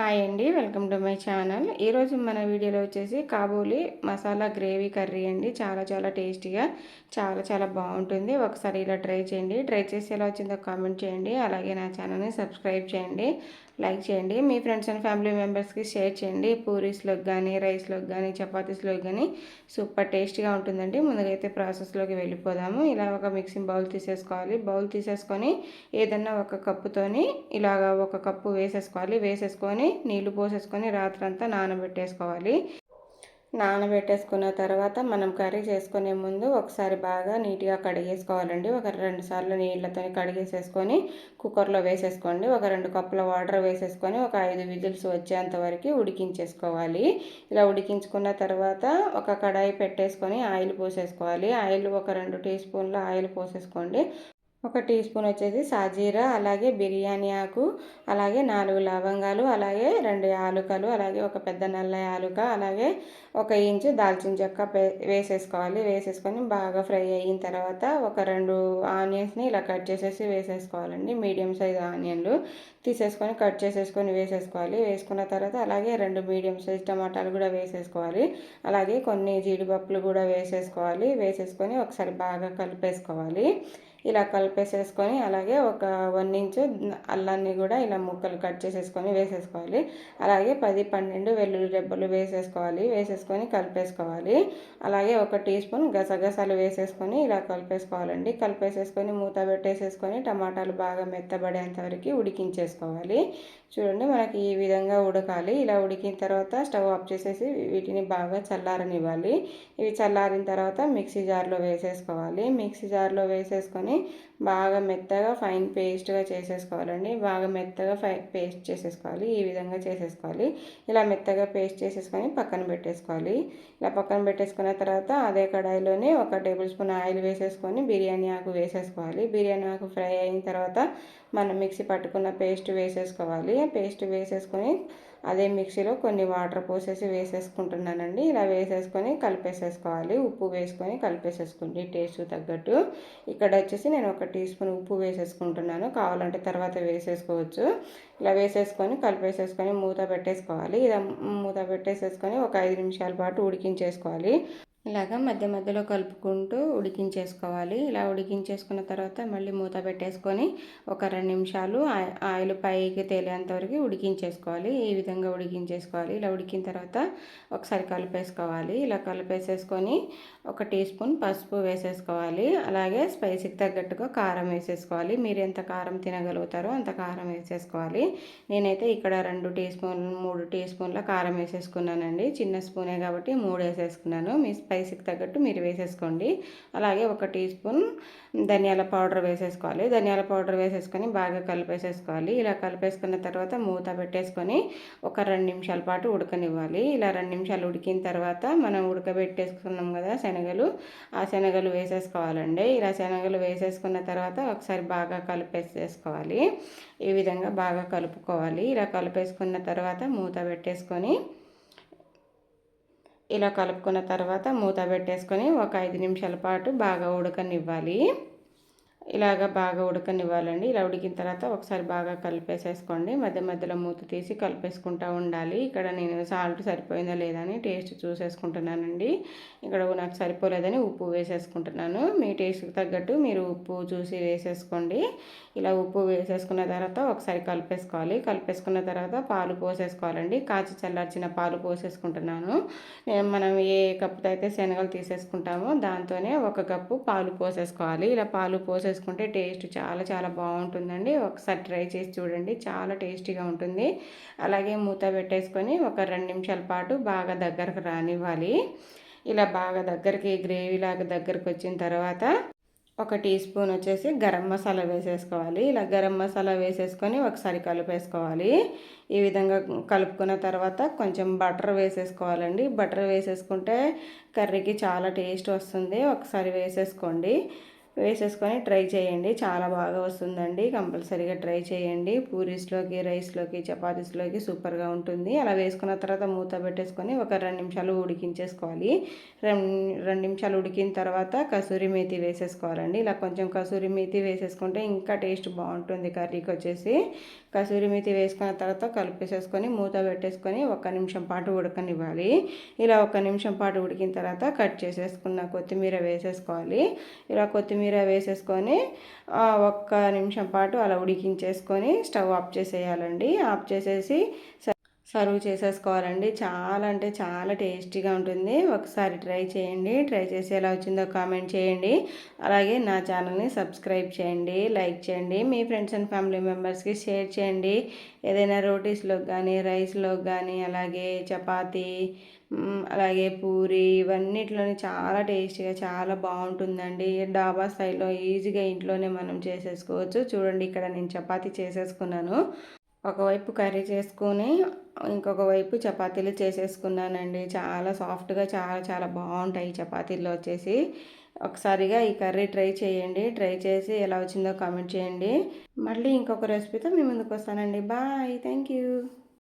Hi అండి welcome to my channel. ఈరోజు మన వీడియోలో వచ్చేసి కాబూలి మసాలా గ్రేవీ కర్రీ అండి. చాలా చాలా టేస్టీగా చాలా చాలా బాగుంటుంది. ఒకసారి ఇలా ట్రై చేయండి. ట్రై చేసి ఎలా వచ్చిందో కామెంట్ చేయండి. అలాగే నా ఛానల్ని సబ్స్క్రైబ్ చేయండి. లైక్ చేయండి. మీ ఫ్రెండ్స్ అండ్ ఫ్యామిలీ మెంబర్స్కి షేర్ చేయండి. పూరీస్లోకి కానీ రైస్లోకి కానీ చపాతీస్లోకి కానీ సూపర్ టేస్టీగా ఉంటుందండి. ముందుగైతే ప్రాసెస్లోకి వెళ్ళిపోదాము. ఇలా ఒక మిక్సింగ్ బౌల్ తీసేసుకోవాలి. బౌల్ తీసేసుకొని ఏదన్నా ఒక కప్పుతోని ఇలాగ ఒక కప్పు వేసేసుకోవాలి. వేసేసుకొని నీళ్ళు పోసేసుకొని రాత్రంతా నానబెట్టేసుకోవాలి. నానబెట్టేసుకున్న తర్వాత మనం కర్రీ చేసుకునే ముందు ఒకసారి బాగా నీట్గా కడిగేసుకోవాలండి. ఒక రెండు సార్లు నీళ్ళతో కడిగేసేసుకొని కుక్కర్లో వేసేసుకోండి. ఒక రెండు కప్పుల వాటర్ వేసేసుకొని ఒక ఐదు విజిల్స్ వచ్చేంత వరకు ఉడికించేసుకోవాలి. ఇలా ఉడికించుకున్న తర్వాత ఒక కడాయి పెట్టేసుకొని ఆయిల్ పోసేసుకోవాలి. ఆయిల్ ఒక రెండు టీ స్పూన్ల ఆయిల్ పోసేసుకోండి. ఒక టీ స్పూన్ వచ్చేసి సాజీరా అలాగే బిర్యానీ ఆకు అలాగే నాలుగు లవంగాలు అలాగే రెండు యాలుకలు అలాగే ఒక పెద్ద నల్ల యాలుక అలాగే ఒక ఇంచు దాల్చిన చెక్క వేసేసుకోవాలి. వేసేసుకొని బాగా ఫ్రై అయిన తర్వాత ఒక రెండు ఆనియన్స్ని ఇలా కట్ చేసేసి వేసేసుకోవాలండి. మీడియం సైజ్ ఆనియన్లు తీసేసుకొని కట్ చేసేసుకొని వేసేసుకోవాలి. వేసుకున్న తర్వాత అలాగే రెండు మీడియం సైజ్ టమాటాలు కూడా వేసేసుకోవాలి. అలాగే కొన్ని జీడిపప్పులు కూడా వేసేసుకోవాలి. వేసేసుకొని ఒకసారి బాగా కలిపేసుకోవాలి. ఇలా కలిపేసేసుకొని అలాగే ఒక వన్ ఇంచు అల్లాన్ని కూడా ఇలా ముక్కలు కట్ చేసేసుకొని వేసేసుకోవాలి. అలాగే పది పన్నెండు వెల్లుల్లి రెబ్బలు వేసేసుకోవాలి. వేసేసుకొని కలిపేసుకోవాలి. అలాగే ఒక టీ స్పూన్ గసగసాలు వేసేసుకొని ఇలా కలిపేసుకోవాలండి. కలిపేసేసుకొని మూత పెట్టేసేసుకొని టమాటాలు బాగా మెత్తబడేంతవరకు ఉడికించేసుకోవాలి. చూడండి మనకి ఈ విధంగా ఉడకాలి. ఇలా ఉడికిన తర్వాత స్టవ్ ఆఫ్ చేసేసి వీటిని బాగా చల్లారనివ్వాలి. ఇవి చల్లారిన తర్వాత మిక్సీ జార్లో వేసేసుకోవాలి. మిక్సీ జార్లో వేసేసుకొని బాగా మెత్తగా ఫైన్ పేస్ట్గా చేసేసుకోవాలండి. బాగా మెత్తగా ఫై పేస్ట్ చేసేసుకోవాలి. ఈ విధంగా చేసేసుకోవాలి. ఇలా మెత్తగా పేస్ట్ చేసేసుకొని పక్కన పెట్టేసుకోవాలి. ఇలా పక్కన పెట్టేసుకున్న తర్వాత అదే కడాయిలోనే ఒక టేబుల్ స్పూన్ ఆయిల్ వేసేసుకొని బిర్యానీ ఆకు వేసేసుకోవాలి. బిర్యానీ ఆకు ఫ్రై అయిన తర్వాత మనం మిక్సీ పట్టుకున్న పేస్ట్ వేసేసుకోవాలి. పేస్ట్ వేసేసుకొని అదే మిక్సీలో కొన్ని వాటర్ పోసేసి వేసేసుకుంటున్నానండి. ఇలా వేసేసుకొని కలిపేసేసుకోవాలి. ఉప్పు వేసుకొని కలిపేసేసుకోండి. టేస్ట్ తగ్గట్టు. ఇక్కడ వచ్చేసి నేను ఒక టీ స్పూన్ ఉప్పు వేసేసుకుంటున్నాను. కావాలంటే తర్వాత వేసేసుకోవచ్చు. ఇలా వేసేసుకొని కలిపేసేసుకొని మూత పెట్టేసుకోవాలి. ఇలా మూత పెట్టేసేసుకొని ఒక ఐదు నిమిషాల పాటు ఉడికించేసుకోవాలి. ఇలాగ మధ్య మధ్యలో కలుపుకుంటూ ఉడికించేసుకోవాలి. ఇలా ఉడికించేసుకున్న తర్వాత మళ్ళీ మూత పెట్టేసుకొని ఒక రెండు నిమిషాలు ఆయిల్ పైకి తేలేంత వరకు ఉడికించేసుకోవాలి. ఈ విధంగా ఉడికించేసుకోవాలి. ఇలా ఉడికిన తర్వాత ఒకసారి కలిపేసుకోవాలి. ఇలా కలిపేసేసుకొని ఒక టీ స్పూన్ పసుపు వేసేసుకోవాలి. అలాగే స్పైసీకి తగ్గట్టుగా కారం వేసేసుకోవాలి. మీరు ఎంత కారం తినగలుగుతారో అంత కారం వేసేసుకోవాలి. నేనైతే ఇక్కడ రెండు టీ స్పూన్ మూడు టీ స్పూన్ల కారం వేసేసుకున్నానండి. చిన్న స్పూనే కాబట్టి మూడు వేసేసుకున్నాను. మీ స్పైసీకి తగ్గట్టు మీరు వేసేసుకోండి. అలాగే ఒక టీ స్పూన్ ధనియాల పౌడర్ వేసేసుకోవాలి. ధనియాల పౌడర్ వేసేసుకొని బాగా కలిపేసేసుకోవాలి. ఇలా కలిపేసుకున్న తర్వాత మూత పెట్టేసుకొని ఒక రెండు నిమిషాల పాటు ఉడకనివ్వాలి. ఇలా రెండు నిమిషాలు ఉడికిన తర్వాత మనం ఉడకబెట్టేసుకున్నాం కదా శనగలు ఆ శనగలు వేసేసుకోవాలండి. ఇలా శనగలు వేసేసుకున్న తర్వాత ఒకసారి బాగా కలిపేసేసుకోవాలి. ఈ విధంగా బాగా కలుపుకోవాలి. ఇలా కలిపేసుకున్న తర్వాత మూత పెట్టేసుకొని ఇలా కలుపుకున్న తర్వాత మూత పెట్టేసుకొని ఒక ఐదు నిమిషాల పాటు బాగా ఉడకనివ్వాలి. ఇలాగ బాగా ఉడకనివ్వాలండి. ఇలా ఉడికిన తర్వాత ఒకసారి బాగా కలిపేసేసుకోండి. మధ్య మధ్యలో మూత తీసి కలిపేసుకుంటూ ఉండాలి. ఇక్కడ నేను సాల్ట్ సరిపోయిందా లేదా అని టేస్ట్ చూసేసుకుంటున్నానండి. ఇక్కడ నాకు సరిపోలేదని ఉప్పు వేసేసుకుంటున్నాను. మీ టేస్ట్కి తగ్గట్టు మీరు ఉప్పు చూసి వేసేసుకోండి. ఇలా ఉప్పు వేసేసుకున్న తర్వాత ఒకసారి కలిపేసుకోవాలి. కలిపేసుకున్న తర్వాత పాలు పోసేసుకోవాలండి. కాచి చల్లార్చిన పాలు పోసేసుకుంటున్నాను. మనం ఏ కప్పుతో అయితే శనగలు తీసేసుకుంటామో దాంతోనే ఒక కప్పు పాలు పోసేసుకోవాలి. ఇలా పాలు పోసే చేసుకుంటే టేస్ట్ చాలా చాలా బాగుంటుందండి. ఒకసారి ట్రై చేసి చూడండి. చాలా టేస్టీగా ఉంటుంది. అలాగే మూత పెట్టేసుకొని ఒక రెండు నిమిషాల పాటు బాగా దగ్గరకు రానివ్వాలి. ఇలా బాగా దగ్గరికి గ్రేవీలాగా దగ్గరకు వచ్చిన తర్వాత ఒక టీ స్పూన్ వచ్చేసి గరం మసాలా వేసేసుకోవాలి. ఇలా గరం మసాలా వేసేసుకొని ఒకసారి కలిపేసుకోవాలి. ఈ విధంగా కలుపుకున్న తర్వాత కొంచెం బటర్ వేసేసుకోవాలండి. బటర్ వేసేసుకుంటే కర్రీకి చాలా టేస్ట్ వస్తుంది. ఒకసారి వేసేసుకోండి. వేసేసుకొని ట్రై చేయండి. చాలా బాగా వస్తుందండి. కంపల్సరీగా ట్రై చేయండి. పూరీస్లోకి రైస్లోకి చపాతీస్లోకి సూపర్గా ఉంటుంది. అలా వేసుకున్న తర్వాత మూత పెట్టేసుకొని ఒక రెండు నిమిషాలు ఉడికించేసుకోవాలి. రెండు నిమిషాలు ఉడికిన తర్వాత కసూరి మేతి వేసేసుకోవాలండి. ఇలా కొంచెం కసూరి మేతి వేసేసుకుంటే ఇంకా టేస్ట్ బాగుంటుంది కర్రీకి వచ్చేసి. కసూరి మేతి వేసుకున్న తర్వాత కలిపేసేసుకొని మూత పెట్టేసుకొని ఒక నిమిషం పాటు ఉడకనివ్వాలి. ఇలా ఒక నిమిషం పాటు ఉడికిన తర్వాత కట్ చేసేసుకున్న కొత్తిమీర వేసేసుకోవాలి. ఇలా కొత్తిమీర వేసేసుకొని ఒక్క నిమిషం పాటు అలా ఉడికించేసుకొని స్టవ్ ఆఫ్ చేసేయాలండి. ఆఫ్ చేసేసి సర్వ్ చేసేసుకోవాలండి. చాలా అంటే చాలా టేస్టీగా ఉంటుంది. ఒకసారి ట్రై చేయండి. ట్రై చేసి ఎలా వచ్చిందో కామెంట్ చేయండి. అలాగే నా ఛానల్ని సబ్స్క్రైబ్ చేయండి. లైక్ చేయండి. మీ ఫ్రెండ్స్ అండ్ ఫ్యామిలీ మెంబర్స్కి షేర్ చేయండి. ఏదైనా రోటీస్లోకి కానీ రైస్లోకి కానీ అలాగే చపాతీ అలాగే పూరి ఇవన్నిట్లోని చాలా టేస్టీగా చాలా బాగుంటుందండి. డాబా స్టైల్లో ఈజీగా ఇంట్లోనే మనం చేసేసుకోవచ్చు. చూడండి ఇక్కడ నేను చపాతీ చేసేసుకున్నాను. ఒకవైపు కర్రీ చేసుకొని ఇంకొక వైపు చపాతీలు చేసేసుకున్నానండి. చాలా సాఫ్ట్గా చాలా చాలా బాగుంటాయి చపాతీల్లో వచ్చేసి. ఒకసారిగా ఈ కర్రీ ట్రై చేయండి. ట్రై చేసి ఎలా వచ్చిందో కామెంట్ చేయండి. మళ్ళీ ఇంకొక రెసిపీతో మీ ముందుకు వస్తానండి. బాయ్. Thank you